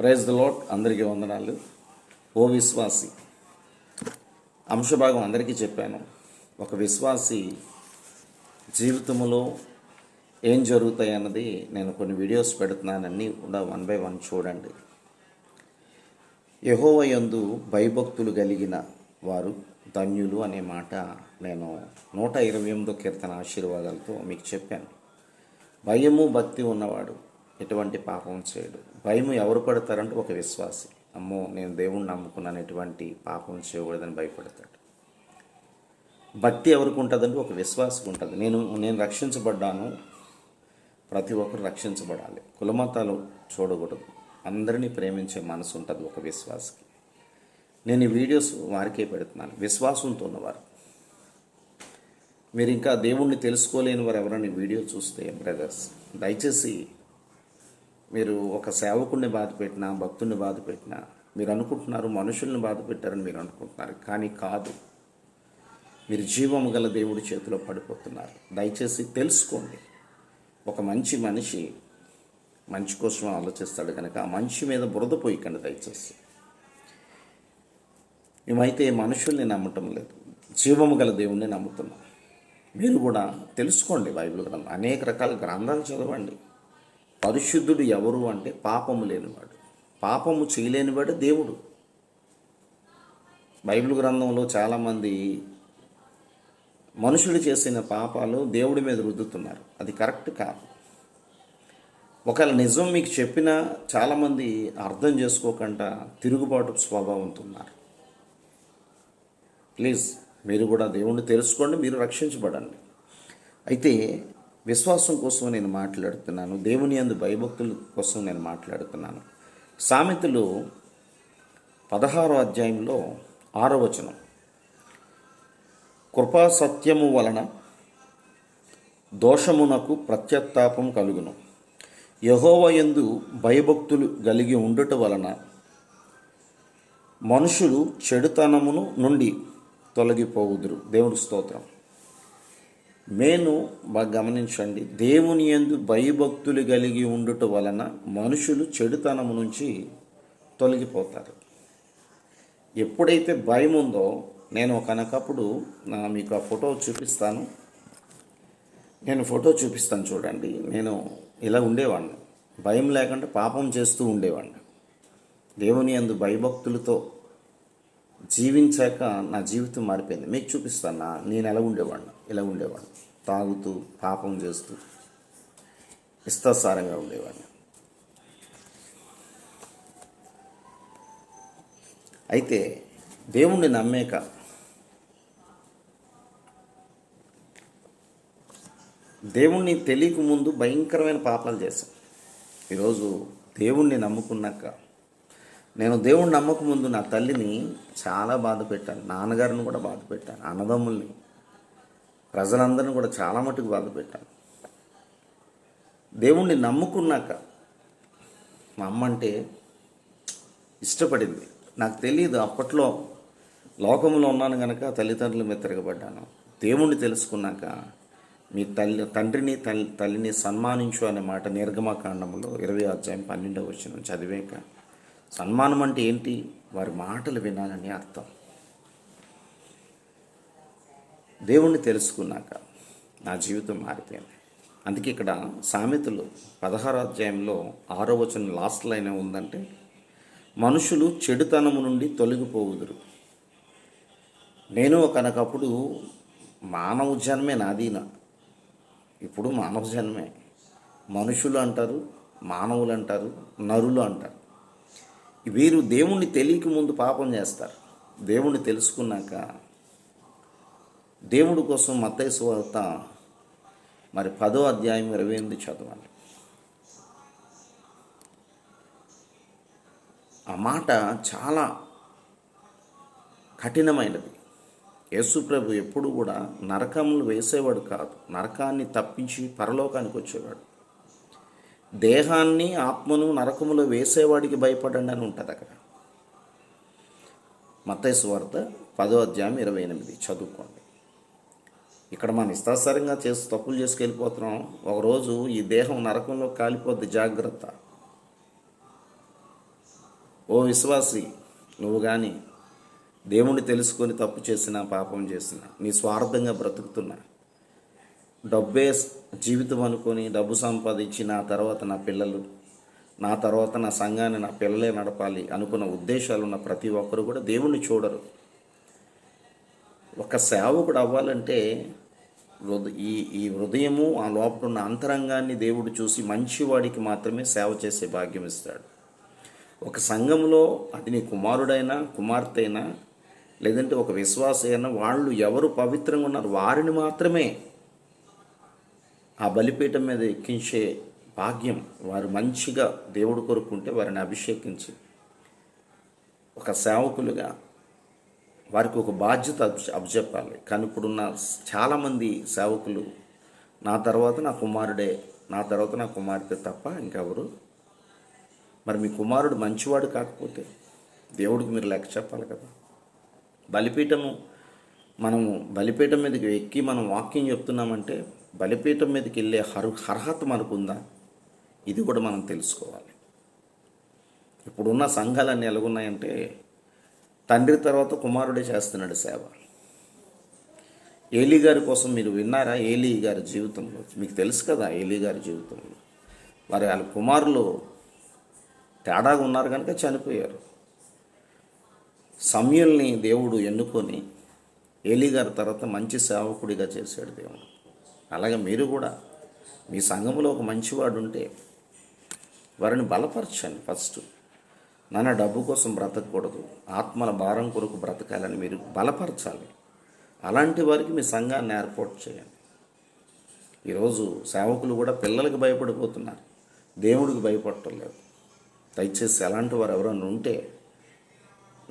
Praise the lot అందరికీ వందనాలు. ఓ విశ్వాసి అంశభాగం అందరికీ చెప్పాను. ఒక విశ్వాసి జీవితంలో ఏం జరుగుతాయి అన్నది నేను కొన్ని వీడియోస్ పెడుతున్నానన్నీ కూడా వన్ బై వన్ చూడండి. యహోవయందు భయభక్తులు కలిగిన వారు ధన్యులు అనే మాట నేను నూట ఇరవై ఎనిమిదో కీర్తన ఆశీర్వాదాలతో మీకు చెప్పాను. భయము భక్తి ఉన్నవాడు ఎటువంటి పాపం చేయడు. భయం ఎవరు పడతారంటే ఒక విశ్వాసి. అమ్మో నేను దేవుణ్ణి నమ్ముకున్నాను ఎటువంటి పాపం చేయకూడదని భయపడతాడు. భక్తి ఎవరికి ఉంటుందంటే ఒక విశ్వాసకు ఉంటుంది. నేను నేను రక్షించబడ్డాను. ప్రతి ఒక్కరు రక్షించబడాలి. కులమతాలు చూడకూడదు. అందరినీ ప్రేమించే మనసు ఉంటుంది ఒక విశ్వాసకి. నేను ఈ వీడియోస్ వారికే పెడుతున్నాను. విశ్వాసంతో ఉన్నవారు. మీరు ఇంకా దేవుణ్ణి తెలుసుకోలేని వారు ఎవరైనా వీడియో చూస్తే బ్రదర్స్ దయచేసి మీరు ఒక సేవకుడిని బాధ పెట్టినా భక్తుడిని బాధ పెట్టినా మీరు అనుకుంటున్నారు మనుషుల్ని బాధ పెట్టారని మీరు అనుకుంటున్నారు కానీ కాదు. మీరు జీవము గల దేవుడి చేతిలో పడిపోతున్నారు. దయచేసి తెలుసుకోండి. ఒక మంచి మనిషి మంచి కోసం ఆలోచిస్తాడు కనుక ఆ మనిషి మీద బురద పోయికండి దయచేసి. మేమైతే మనుషుల్ని నమ్మటం లేదు. జీవము గల దేవుణ్ణి నమ్ముతున్నాం. మీరు కూడా తెలుసుకోండి బైబిల్ గ్రంథం. అనేక రకాల గ్రంథాలు చదవండి. పరిశుద్ధుడు ఎవరు అంటే పాపము లేనివాడు. పాపము చేయలేనివాడు దేవుడు. బైబిల్ గ్రంథంలో చాలామంది మనుషులు చేసిన పాపాలు దేవుడి మీద రుద్దుతున్నారు. అది కరెక్ట్ కాదు. ఒకవేళ నిజం మీకు చెప్పినా చాలామంది అర్థం చేసుకోకుండా తిరుగుబాటు స్వభావంతో ఉన్నారు ప్లీజ్ మీరు కూడా దేవుణ్ణి తెలుసుకోండి మీరు రక్షించబడండి. అయితే విశ్వాసం కోసం నేను మాట్లాడుతున్నాను దేవుని అందు భయభక్తుల కోసం నేను మాట్లాడుతున్నాను. సామెతలు పదహారో అధ్యాయంలో ఆరో వచనం. కృపా సత్యము వలన దోషమునకు ప్రత్యత్తాపం కలుగును. యహోవయందు భయభక్తులు కలిగి ఉండుట వలన మనుషులు చెడుతనమును నుండి తొలగిపోవుదురు. దేవుడి స్తోత్రం. మేను బాగా గమనించండి. దేవుని యందు భయభక్తులు కలిగి ఉండుట వలన మనుషులు చెడుతనము నుంచి తొలగిపోతారు. ఎప్పుడైతే భయం ఉందో నేను ఒకనకప్పుడు నా మీకు ఆ ఫోటో చూపిస్తాను. నేను ఫోటో చూపిస్తాను చూడండి. నేను ఇలా ఉండేవాడిని. భయం లేకుండా పాపం చేస్తూ ఉండేవాడిని. దేవుని అందు భయభక్తులతో జీవించాక నా జీవితం మారిపోయింది. మీకు చూపిస్తాను నేను ఎలా ఉండేవాడిని? ఇలా ఉండేవాడిని తాగుతూ పాపం చేస్తూ ఇష్టసారంగా ఉండేవాడిని. అయితే దేవుణ్ణి నమ్మేక దేవుణ్ణి తెలియక ముందు భయంకరమైన పాపాలు చేశాం. ఈరోజు దేవుణ్ణి నమ్ముకున్నాక నేను దేవుణ్ణి నమ్మకముందు నా తల్లిని చాలా బాధ పెట్టాను నాన్నగారిని కూడా బాధ పెట్టాను అన్నదమ్ముల్ని ప్రజలందరిని కూడా చాలా మటుకు బాధ పెట్టాను దేవుణ్ణి నమ్ముకున్నాక మా అమ్మ అంటే ఇష్టపడింది. నాకు తెలియదు అప్పట్లో లోకంలో ఉన్నాను కనుక తల్లిదండ్రుల మీద తిరగబడ్డాను. దేవుణ్ణి తెలుసుకున్నాక మీ తల్లి తండ్రిని తల్లి తల్లిని సన్మానించు అనే మాట నిర్గమకాండంలో ఇరవై అధ్యాయం పన్నెండవ వచ్చిన చదివాక సన్మానం అంటే ఏంటి? వారి మాటలు వినాలని అర్థం. దేవుణ్ణి తెలుసుకున్నాక నా జీవితం మారిపోయింది. అందుకే ఇక్కడ సామెతలు పదహారు అధ్యాయంలో ఆరో వచనం లాస్ట్ లైన్ ఉందంటే మనుషులు చెడుతనము నుండి తొలగిపోవుదురు. నేను ఒకనకప్పుడు మానవ జన్మే నాదీన ఇప్పుడు మానవ జన్మే. మనుషులు అంటారు మానవులు అంటారు నరులు అంటారు. వీరు దేవుణ్ణి తెలియక ముందు పాపం చేస్తారు. దేవుణ్ణి తెలుసుకున్నాక దేవుడి కోసం మత్తయ్య సువార్త మరి పదో అధ్యాయం ఇరవై ఎనిమిది చదవండి ఆ మాట చాలా కఠినమైనది. యేసుప్రభు ఎప్పుడు కూడా నరకములు వేసేవాడు కాదు. నరకాన్ని తప్పించి పరలోకానికి వచ్చేవాడు. దేహాన్ని ఆత్మను నరకములో వేసేవాడికి భయపడండి అని ఉంటుంది అక్కడ. మత్తైసు వార్త పదో అధ్యాయం ఇరవై ఎనిమిది చదువుకోండి. ఇక్కడ మనం ఇష్టాసారంగా చేసి తప్పులు చేసుకెళ్ళిపోతున్నాం. ఒకరోజు ఈ దేహం నరకంలో కాలిపోద్ది జాగ్రత్త. ఓ విశ్వాసి నువ్వు కానీ దేవుణ్ణి తెలుసుకొని తప్పు చేసిన పాపం చేసిన నీ స్వార్థంగా బ్రతుకుతున్నా. డబ్బే జీవితం అనుకొని డబ్బు సంపాదించి నా తర్వాత నా పిల్లలు నా తర్వాత నా సంఘాన్ని నా పిల్లలే నడపాలి అనుకున్న ఉద్దేశాలు ఉన్న ప్రతి ఒక్కరు కూడా దేవుణ్ణి చూడరు. ఒక సేవకుడు అవ్వాలంటే హృద ఈ ఈ హృదయము ఆ లోపల ఉన్న అంతరంగాన్ని దేవుడు చూసి మంచివాడికి మాత్రమే సేవ చేసే భాగ్యం ఇస్తాడు. ఒక సంఘంలో అది నీ కుమారుడైనా కుమార్తె అయినా లేదంటే ఒక విశ్వాస అయినా వాళ్ళు ఎవరు పవిత్రంగా ఉన్నారు వారిని మాత్రమే ఆ బలిపీఠం మీద ఎక్కించే భాగ్యం వారు మంచిగా దేవుడు కొరుకుంటే వారిని అభిషేకించి ఒక సేవకులుగా వారికి ఒక బాధ్యత అప్పచెప్పాలి. కానీ ఇప్పుడున్న చాలామంది సేవకులు నా తర్వాత నా కుమారుడే నా తర్వాత నా కుమార్తె తప్ప ఇంకెవరు? మరి మీ కుమారుడు మంచివాడు కాకపోతే దేవుడికి మీరు లెక్క చెప్పాలి కదా. బలిపీఠము మనము బలిపీఠం మీదకి ఎక్కి మనం వాక్యం చెప్తున్నామంటే బలిపీఠం మీదకి వెళ్ళే హరు అర్హత మనకుందా ఇది కూడా మనం తెలుసుకోవాలి. ఇప్పుడున్న సంఘాలన్నీ ఎలాగున్నాయంటే తండ్రి తర్వాత కుమారుడే చేస్తున్నాడు సేవ. ఏలీ గారి కోసం మీరు విన్నారా? ఏలీ గారి జీవితంలో. మీకు తెలుసు కదా ఏలీ గారి జీవితంలో. మరి వాళ్ళ కుమారులు తేడాగా ఉన్నారు కనుక చనిపోయారు. సమయల్ని దేవుడు ఎన్నుకొని ఏలీ గారి తర్వాత మంచి సేవకుడిగా చేశాడు దేవుడు. అలాగే మీరు కూడా మీ సంఘంలో ఒక మంచివాడు ఉంటే వారిని బలపరచండి ఫస్ట్. నాన్న డబ్బు కోసం బ్రతకూడదు ఆత్మల భారం కొరకు బ్రతకాలని మీరు బలపరచాలి. అలాంటి వారికి మీ సంఘాన్ని ఏర్పాటు చేయండి. ఈరోజు సేవకులు కూడా పిల్లలకు భయపడిపోతున్నారు. దేవుడికి భయపడటం లేదు. దయచేసి అలాంటి వారు ఎవరైనా ఉంటే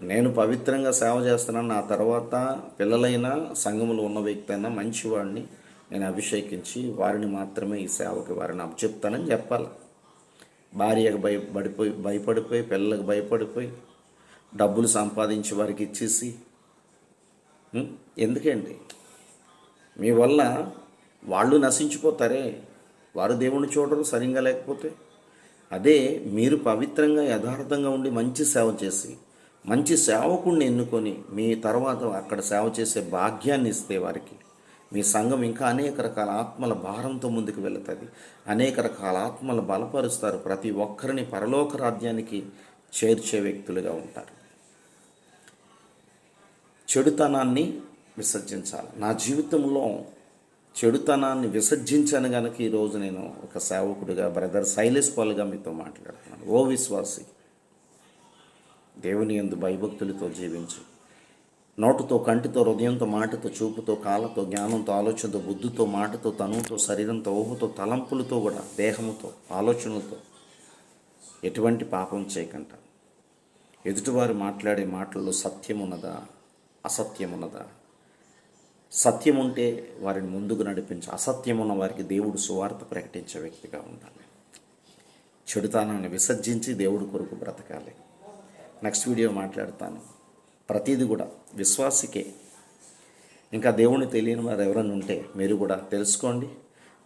నేను పవిత్రంగా సేవ చేస్తున్నాను నా తర్వాత పిల్లలైనా సంఘములో ఉన్న వ్యక్తి అయినా మంచివాడిని నేను అభిషేకించి వారిని మాత్రమే ఈ సేవకి వారిని అప్పచెప్తానని చెప్పాలి. భార్యకు భయ పడిపోయి భయపడిపోయి పిల్లలకు భయపడిపోయి డబ్బులు సంపాదించి వారికి ఇచ్చేసి ఎందుకండి మీ వల్ల వాళ్ళు నశించిపోతారే? వారు దేవుణ్ణి చూడరు సరిగ్గా లేకపోతే? అదే మీరు పవిత్రంగా యథార్థంగా ఉండి మంచి సేవ చేసి మంచి సేవకుణ్ణి ఎన్నుకొని మీ తర్వాత అక్కడ సేవ చేసే భాగ్యాన్ని ఇస్తే వారికి మీ సంఘం ఇంకా అనేక రకాల ఆత్మల భారంతో ముందుకు వెళుతుంది. అనేక రకాల ఆత్మలు బలపరుస్తారు. ప్రతి ఒక్కరిని పరలోక రాజ్యానికి చేర్చే వ్యక్తులుగా ఉంటారు. చెడుతనాన్ని విసర్జించాలి. నా జీవితంలో చెడుతనాన్ని విసర్జించాను కనుక ఈరోజు నేను ఒక సేవకుడిగా బ్రదర్ శైలేష్ పాల్గా మీతో మాట్లాడుతున్నాను. ఓ విశ్వాసి దేవుని ఎందు భయభక్తులతో జీవించు. నోటుతో కంటితో హృదయంతో మాటతో చూపుతో కాళ్ళతో జ్ఞానంతో ఆలోచనతో బుద్ధితో మాటతో తనువుతో శరీరంతో ఊహతో తలంపులతో కూడా దేహముతో ఆలోచనలతో ఎటువంటి పాపం చేయకుండా ఎదుటివారు మాట్లాడే మాటల్లో సత్యమున్నదా? అసత్యమున్నదా? ఉన్నదా సత్యం ఉంటే వారిని ముందుకు నడిపించి. అసత్యం ఉన్న వారికి దేవుడు సువార్త ప్రకటించే వ్యక్తిగా ఉండాలి. చెడుతానాన్ని విసర్జించి దేవుడి కొరకు బ్రతకాలి. నెక్స్ట్ వీడియో మాట్లాడతాను. ప్రతిదీ కూడా విశ్వాసికే. ఇంకా దేవుని తెలియని వారు ఎవరైనా ఉంటే మీరు కూడా తెలుసుకోండి.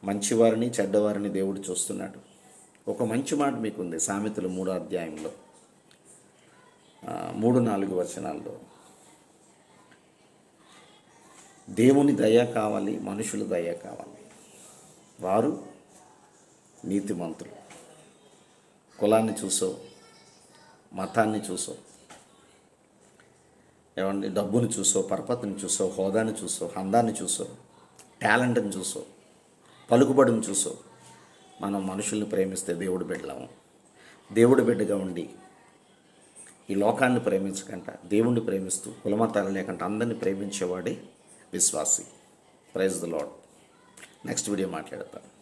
మంచివారిని చెడ్డవారిని దేవుడు చూస్తున్నాడు. ఒక మంచి మాట మీకుంది సామెతలు మూడో అధ్యాయంలో. మూడు నాలుగు వచనాల్లో. దేవుని దయ కావాలి మనుషుల దయ కావాలి. వారు నీతిమంతులు. కులాన్ని చూసో మతాన్ని చూసో ఏమండి? డబ్బుని చూసో పరపతిని చూసో హోదాని చూసో హందాన్ని చూసో టాలెంట్ని చూసో పలుకుబడిని చూసో మనం మనుషుల్ని ప్రేమిస్తే దేవుడు బిడ్డలాము దేవుడు బిడ్డగా ఉండి ఈ లోకాన్ని ప్రేమించకంట దేవుణ్ణి ప్రేమిస్తూ కులమతాలు లేకుండా అందరిని ప్రేమించేవాడే విశ్వాసి. Praise the Lord next video మాట్లాడతాను